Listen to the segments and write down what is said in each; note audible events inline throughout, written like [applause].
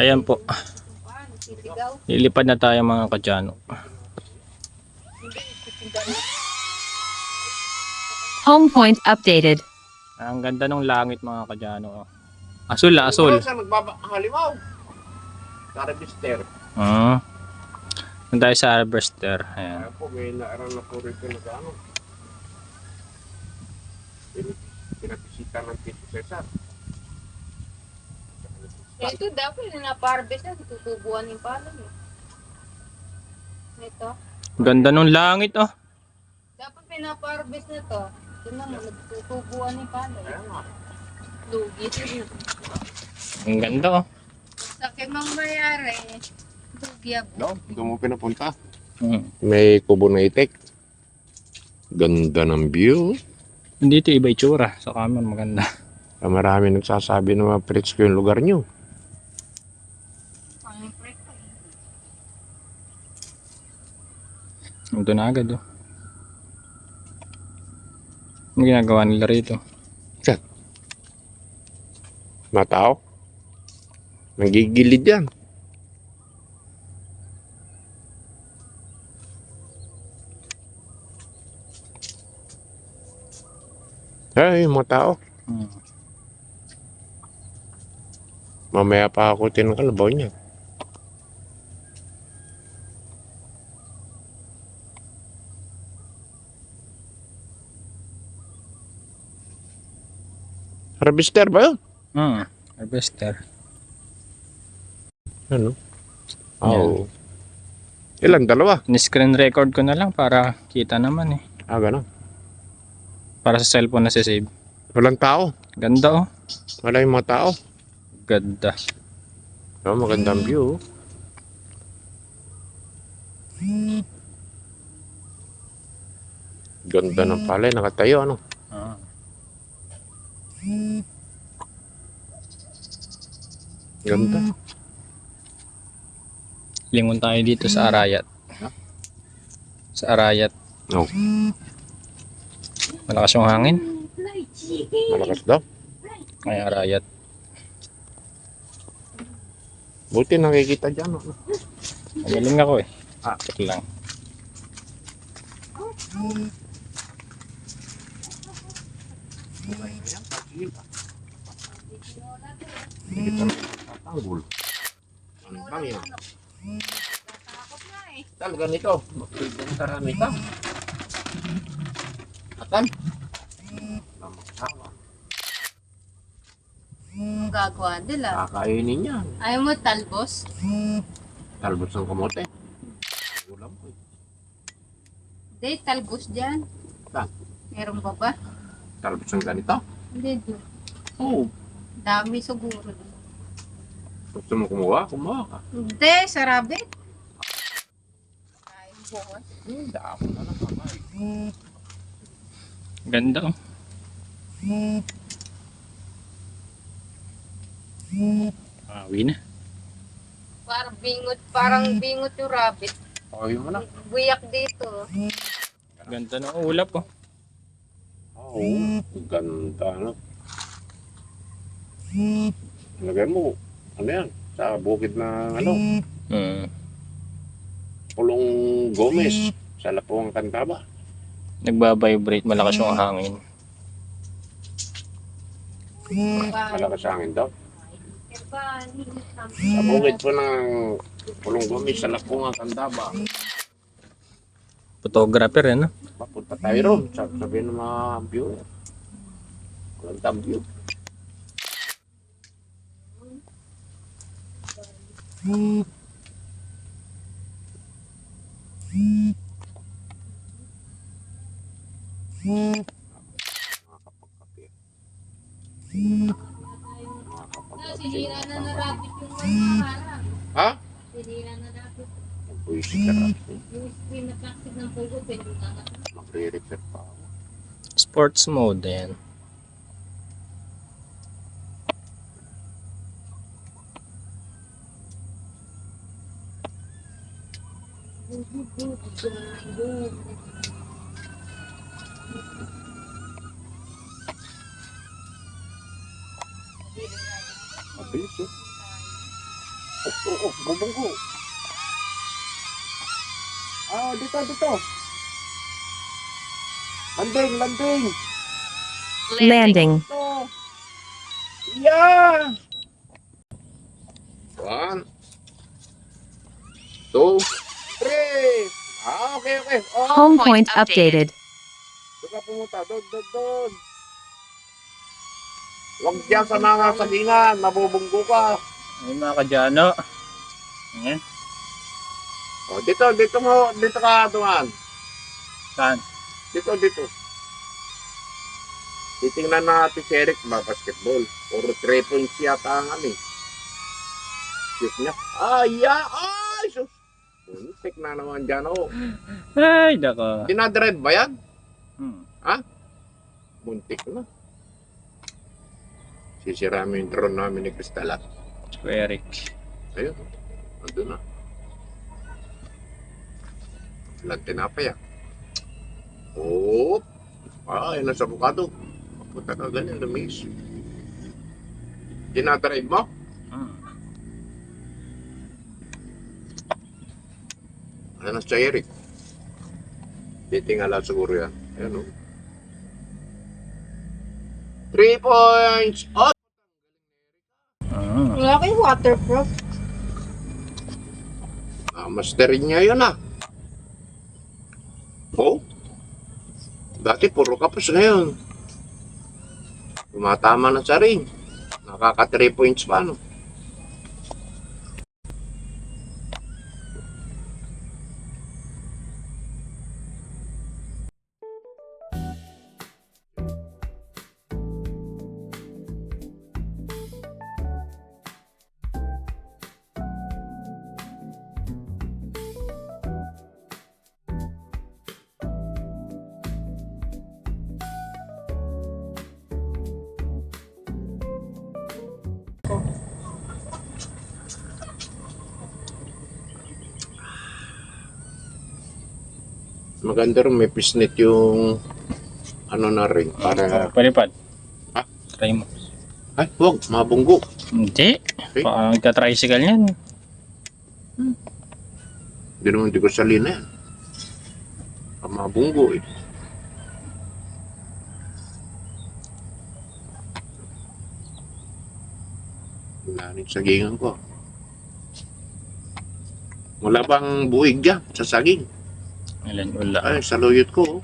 Ayan po. Lilipad na tayo mga kadyano. Home point updated. Ang ganda ng langit mga kadyano. Asul na, asul. Sa nagbabahalimaw. Carabister. Ah. Doon tayo sa harvester. Ayan. Kaya po, may naarang na po rito na ano. Pin- Pinapisita ng Tito Cesar. Ito dapat na na-harvest na, tutubuan yung palay. eh. Ito. Ganda ng langit oh. Dapat pinaparvest na to. Ito na mo, nagtutubuan yung palay. Lugi. Ang ganda oh. Sa akin mang mayari, lugi ako. No, doon mo pinapunta. Hmm. May kubo na itik. Ganda ng view. Hindi ito iba itsura. Sa camera maganda. Ah, Marami nagsasabi na ma-preach ko yung lugar nyo. Ito na agad oh. Ano ginagawa nila rito? Matao? Nagigilid yan. Ay, mga tao. Hmm. Mamaya pa ako tinakalabaw niya. Harvester ba yun? Hmm. Harvester. Ano? Oo. Ilan? Dalawa? Ni-screen record ko na lang para kita naman eh. Ah, gano'n. Para sa cellphone na save. Walang tao. Ganda oh. Wala yung mga tao. Ganda. Oh, magandang view. Ganda ng palay, nakatayo ano. Ah. Ganda. Lingon tayo dito sa Arayat. Sa Arayat. Oh, Malakas yung hangin. malakas daw. Ay Arayat. Buti nakikita dyan. Ano. Magaling ako eh. Ah, check lang. Hindi ka tatanggol. Ano bang eh. Talaga nito. Magpibong sarami ka. Atan. Namasawa. Ang gagawa nila. Kakainin niya. Ayaw mo talbos? Talbos ng kamote. Ulam ko. eh. Hindi, talbos dyan. Saan? Meron ba ba? Talbos ng ganito. Hindi, di. Oo. Dami siguro. Gusto mo kumuha? Kumuha ka. Hindi, sarabit. Kain bukas. Hindi ako na lang kamay. Ganda oh. Ah, uwi na. Parang bingot, parang bingot yung rabbit. Okay mo na. Buyak dito. Ganda ng ulap oh. Oo. Ganda no. Lagay mo. Ano yan? Sa bukid ng ano? Hmm. Pulong Gomez. Sa Lapuang Cantaba. Nagbabibrate. Malakas yung hangin. Malakas hangin daw. Sa Sa bukid po ng Pulong Gomez sa Lapuang Cantaba. Photographer eh no? Papunta tayo ron. Sabi sabihin ng mga viewer. Walang view. Makakapagkape. Makakapagkape. Sinira na na rabbit yung mga. Ha? Sinira na rin. Yung na. Magre-repair pa ako. Sports mode yan. Mabilis eh. Oh, oh, oh, bubunggo. Ah, dito, dito. Landing, landing. Landing. Dito. Yeah. One. Two. Three. Ah, okay, okay. Oh, Home point updated. doon ka pumunta. Doon, doon, doon. Huwag diyan sa mga sagingan. Mabubunggo ka. Ay mga kadyano. Ayan. Oh, dito, dito mo, dito ka dumaan. Saan? Dito, dito. Titingnan natin si Eric ba basketball. Puro 3 points yata ang ano eh. Shoot niya. Ay, ya! Ay, sus! Puntik na naman dyan, oh. Ay, dako. Dinadrive ba yan? Hmm. Muntik na. Sisira mo yung drone namin ni Cristala. Si Eric. Ayun. Ando na. Ilang tinapay ah. Oh. Ah, yun ang sabukado. Punta ka ganyan, lumis. Dinadrive mo? Hmm. Ano na si Eric? Titingala siguro yan. Ayan o. Three points! Oh! Ah. Wala kayong waterproof. Ah, masterin niya yun ah. Oh? Dati puro kapos ngayon. Tumatama na sa ring. Nakaka 3 points pa no. Maganda rin may pisnet yung ano na rin para Palipad. Ha? Try mo. ay wag mabunggo Hindi. Okay. Baka nagka-tricycle yan. hindi naman di ko salina yan mabunggo eh Lanin sagingan ko wala bang buig dyan sa saging Ilan ula. ay sa luyot ko oh.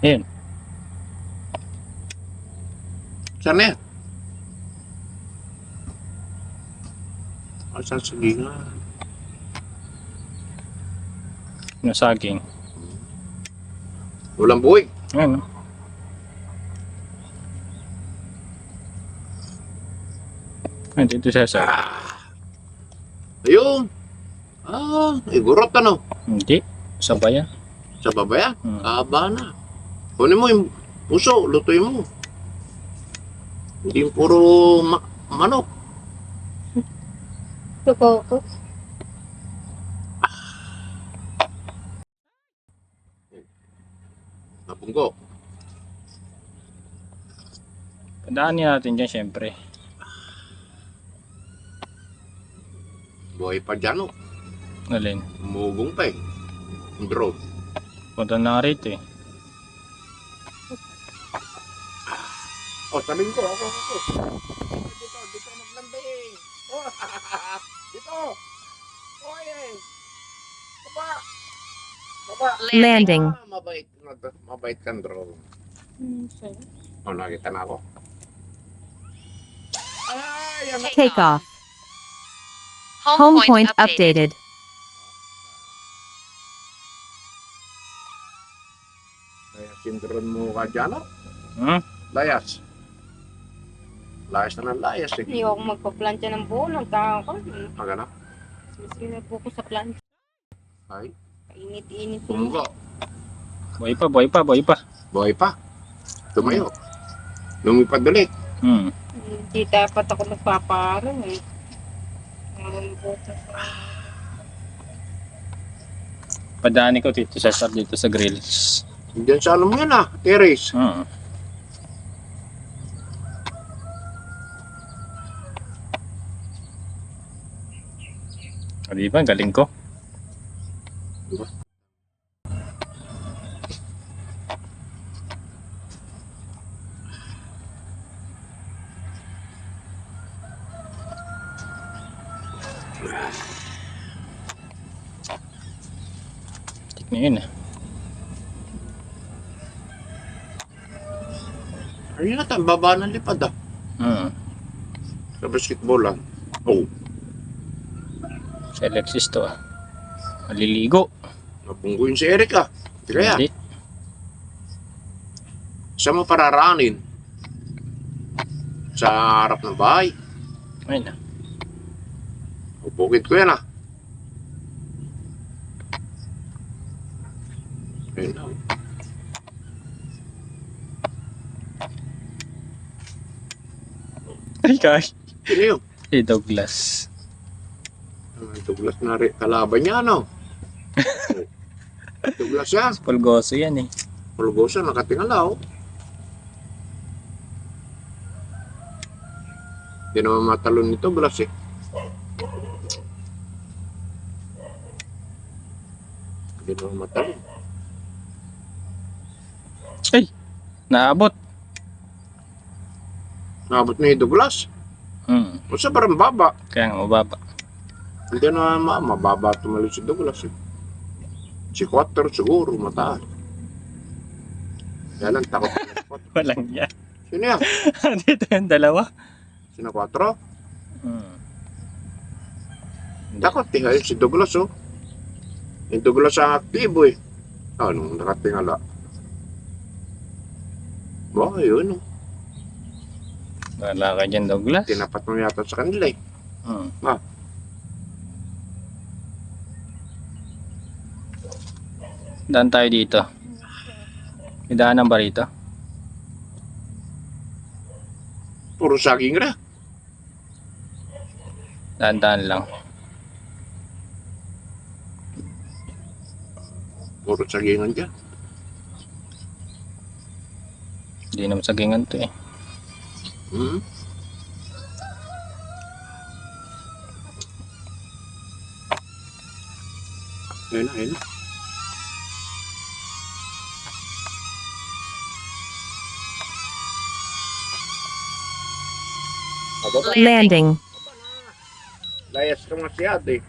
Ayun. Saan na yan? Ah, sa sagingan Nasaging. walang buig Ayun. Ay, dito Cesar. ayun ah igurot ano Hindi. Sabay yan. sa babaya Hmm. Kaba na. Kunin mo yung puso, lutuin mo. Hindi yung puro ma- manok. Tukoko. Napunggo. Padaanin natin dyan, syempre. Buhay pa dyan, oh. Alin. Umugong pa eh. Yung drone. Punta na rito eh. Oh, sabihin ko, ako, ako. Dito, dito maglambing. Oh, dito. Oh, eh. Baba. Baba. Landing. Ah, mabait, mabait kang drone. Hmm, sa'yo. Oh, nakita na ako. Ay, ano? Take off. Home point updated. Layas yung drone mo ka dyan, oh. Hmm? Layas. Layas na ng layas eh. Hindi ako magpa-plancha ng buo ng tao ko. Magana? Sisipo ko sa plancha. Ay, Init-init. bumunggo. Boy pa, boy pa, boy pa. Buhay pa. Tumayo. Lumipad ulit. Hmm. Hindi dapat ako magpaparang eh. Padaanin ko dito, sa Cesar, dito sa grills. Diyan sa alam mo yan ah, terrace. Hmm. Di ba, galing ko. Ayun na, baba ng lipad ah. Hmm. Sa basketball lang. Oh, Si Alexis to ah. Maliligo. napungguin si Eric ah. Kaya, Hindi. saan mo pararaanin? Sa harap ng bahay. Ayun ah. Bukid ko yan ah. Ayun na. Ay, kay. Sino yun? Si Douglas. Ah, Douglas na rin. Kalaban niya, ano? [laughs] Douglas yan. Pulgoso yan eh. Pulgosa, nakatingala, oh. Hindi naman matalon nito, Blas, eh. Hindi naman matalon. Naabot. Nabot na yung Douglas. Hmm. O sa parang baba. Kaya nga mababa. Hindi na ma mababa tumalo si Douglas, eh. Si Quattro siguro, mataas. Kaya lang, takot na si Quattro. Walang yan. Sino yan? [laughs] Dito yung dalawa. Sino Quattro? Hmm. Takot eh, ayun si Douglas oh. Yung Douglas ang aktibo eh. Anong nakatingala? Baka yun oh. Wala ka dyan, Douglas. Tinapat mo yata sa kanila eh. Hmm. Ah. Daan tayo dito. May daanan ba rito? Puro saging ra. Daan-daan lang. Puro sagingan dyan. Hindi naman sagingan to eh. Hmm? Ayun na, ayun na. Landing. Layas ka masyado eh.